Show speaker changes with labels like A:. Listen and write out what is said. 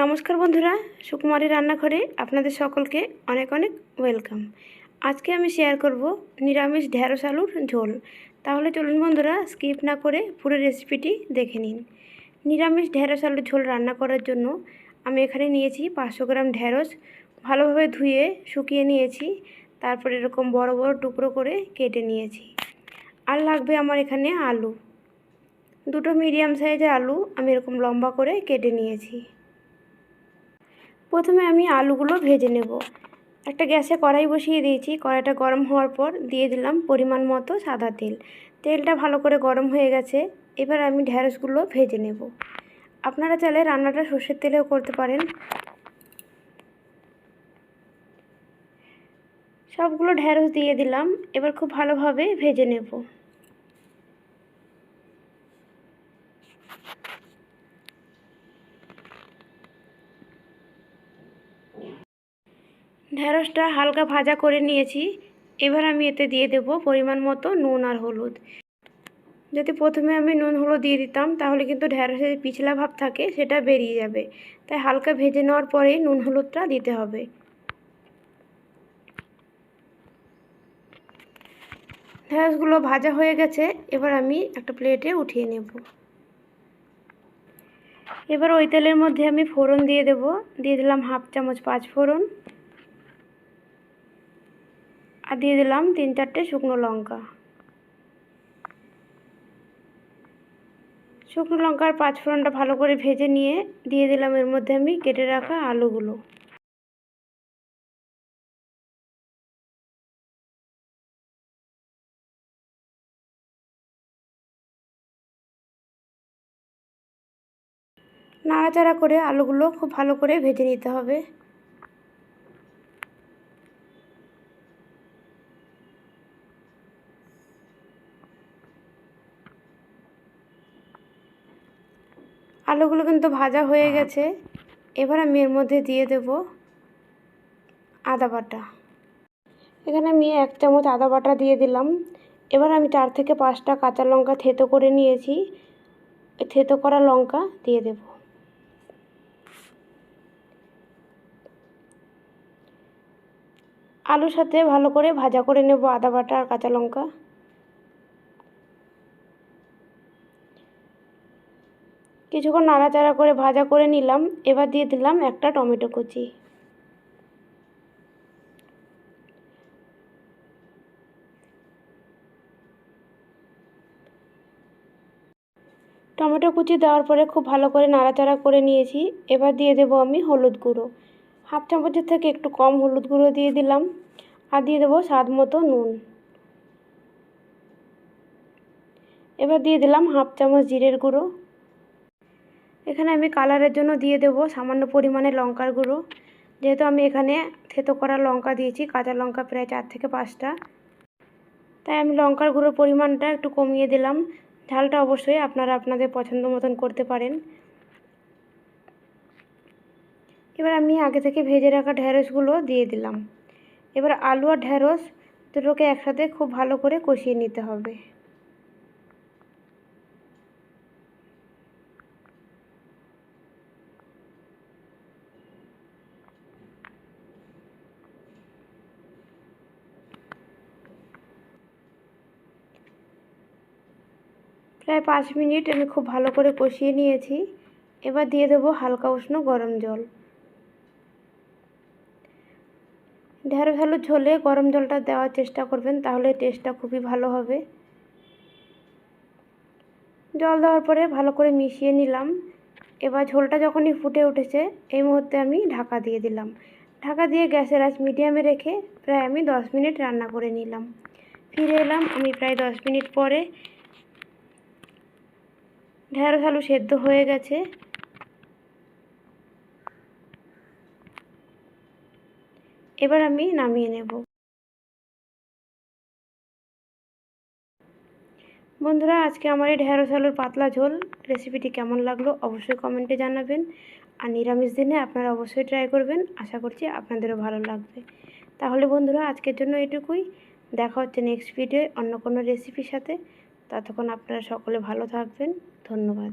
A: নমস্কার বন্ধুরা, সুকুমারী রান্নাঘরে আপনাদের সকলকে অনেক অনেক ওয়েলকাম। আজকে আমি শেয়ার করব নিরামিষ ঢ্যাঁড়স আলুর ঝোল। তাহলে চলুন বন্ধুরা, স্কিপ না করে পুরো রেসিপিটি দেখে নিন। নিরামিষ ঢ্যাঁড়স আলুর ঝোল রান্না করার জন্য আমি এখানে নিয়েছি পাঁচশো গ্রাম ঢ্যাঁড়স ভালোভাবে ধুয়ে শুকিয়ে নিয়েছি, তারপর এরকম বড় বড় টুকরো করে কেটে নিয়েছি। আর লাগবে আমার এখানে আলু। দুটো মিডিয়াম সাইজের আলু আমি এরকম লম্বা করে কেটে নিয়েছি। প্রথমে আমি আলুগুলো ভেজে নেব। একটা গ্যাসে কড়াই বসিয়ে দিয়েছি। কড়াইটা গরম হওয়ার পর দিয়ে দিলাম পরিমাণ মতো সাদা তেল। তেলটা ভালো করে গরম হয়ে গেছে। এবার আমি ঢ্যাঁড়সগুলো ভেজে নেব। আপনারা চাইলে রান্নাটা সর্ষের তেলেও করতে পারেন। সবগুলো ঢ্যাঁড়স দিয়ে দিলাম। এবার খুব ভালোভাবে ভেজে নেব। ঢ্যাঁড়সটা হালকা ভাজা করে নিয়েছি। এবার আমি এতে দিয়ে দেব পরিমাণ মতো নুন আর হলুদ। যদি প্রথমে আমি নুন হলুদ দিয়ে দিতাম, তাহলে কিন্তু ঢ্যাঁড়সের পিছলা ভাব থাকে, সেটা বেরিয়ে যাবে। তাই হালকা ভেজে নেওয়ার পরেই নুন হলুদটা দিতে হবে। ঢ্যাঁড়সগুলো ভাজা হয়ে গেছে, এবার আমি একটা প্লেটে উঠিয়ে নেব। এবার ওই তেলের মধ্যে আমি ফোড়ন দিয়ে দেব। দিয়ে দিলাম হাফ চামচ পাঁচ ফোড়ন আর দিয়ে দিলাম তিন চারটে শুকনো লঙ্কা। শুকনো লঙ্কার পাঁচ ফোড়নটা ভালো করে ভেজে নিয়ে দিয়ে দিলাম এর মধ্যে আমি কেটে রাখা আলুগুলো। নাড়াচাড়া করে আলুগুলো খুব ভালো করে ভেজে নিতে হবে। আলুগুলো কিন্তু ভাজা হয়ে গেছে। এবার আমি এর মধ্যে দিয়ে দেব আদা বাটা। এখানে আমি এক চামচ আদা বাটা দিয়ে দিলাম। এবার আমি চার থেকে পাঁচটা কাঁচা লঙ্কা থেতো করে নিয়েছি। থেতো করা লঙ্কা দিয়ে দেব। আলুর সাথে ভালো করে ভাজা করে নেব আদা বাটা আর কাঁচা লঙ্কা। কিছুক্ষণ নাড়াচাড়া করে ভাজা করে নিলাম। এবার দিয়ে দিলাম একটা টমেটো কুচি। টমেটো কুচি দেওয়ার পরে খুব ভালো করে নাড়াচাড়া করে নিয়েছি। এবার দিয়ে দেবো আমি হলুদ গুঁড়ো। হাফ চামচের থেকে একটু কম হলুদ গুঁড়ো দিয়ে দিলাম আর দিয়ে দেবো স্বাদ মতো নুন। এবার দিয়ে দিলাম হাফ চামচ জিরের গুঁড়ো। এখানে আমি কালারের জন্য দিয়ে দেব সামান্য পরিমাণে লঙ্কার গুঁড়ো। যেহেতু আমি এখানে থেতো করা লঙ্কা দিয়েছি, কাঁচা লঙ্কা প্রায় চার থেকে পাঁচটা। তাই আমি লঙ্কার গুঁড়োর পরিমাণটা একটু কমিয়ে দিলাম। ঝালটা অবশ্যই আপনারা আপনাদের পছন্দ মতন করতে পারেন। এবার আমি আগে থেকে ভেজে রাখা ঢ্যাঁড়সগুলো দিয়ে দিলাম। এবার আলু আর ঢ্যাঁড়স দুটোকে একসাথে খুব ভালো করে কষিয়ে নিতে হবে। প্রায় পাঁচ মিনিট আমি খুব ভালো করে কষিয়ে নিয়েছি। এবার দিয়ে দেবো হালকা উষ্ণ গরম জল। ঢেঁড়স আলুর ঝোলে গরম জলটা দেওয়ার চেষ্টা করবেন, তাহলে টেস্টটা খুবই ভালো হবে। জল দেওয়ার পরে ভালো করে মিশিয়ে নিলাম। এবার ঝোলটা যখনই ফুটে উঠেছে, এই মুহূর্তে আমি ঢাকা দিয়ে দিলাম। ঢাকা দিয়ে গ্যাসের আঁচ মিডিয়ামে রেখে প্রায় আমি দশ মিনিট রান্না করে নিলাম। ফিরে এলাম আমি প্রায় দশ মিনিট পরে। ঢেঁড়স আলু সেদ্ধ হয়ে গেছে। এবার আমি নামিয়ে নেব। বন্ধুরা, আজকে আমার এই ঢেঁড়স আলুর পাতলা ঝোল রেসিপিটি কেমন লাগল অবশ্যই কমেন্টে জানাবেন। আর নিরামিষ দিনে আপনারা অবশ্যই ট্রাই করবেন, আশা করছি আপনাদেরও ভালো লাগবে। তাহলে বন্ধুরা, আজকের জন্য এটুকুই। দেখা হচ্ছে নেক্সট ভিডিও অন্য কোনো রেসিপির সাথে। ততক্ষণ আপনারা সকলে ভালো থাকবেন। ধন্যবাদ।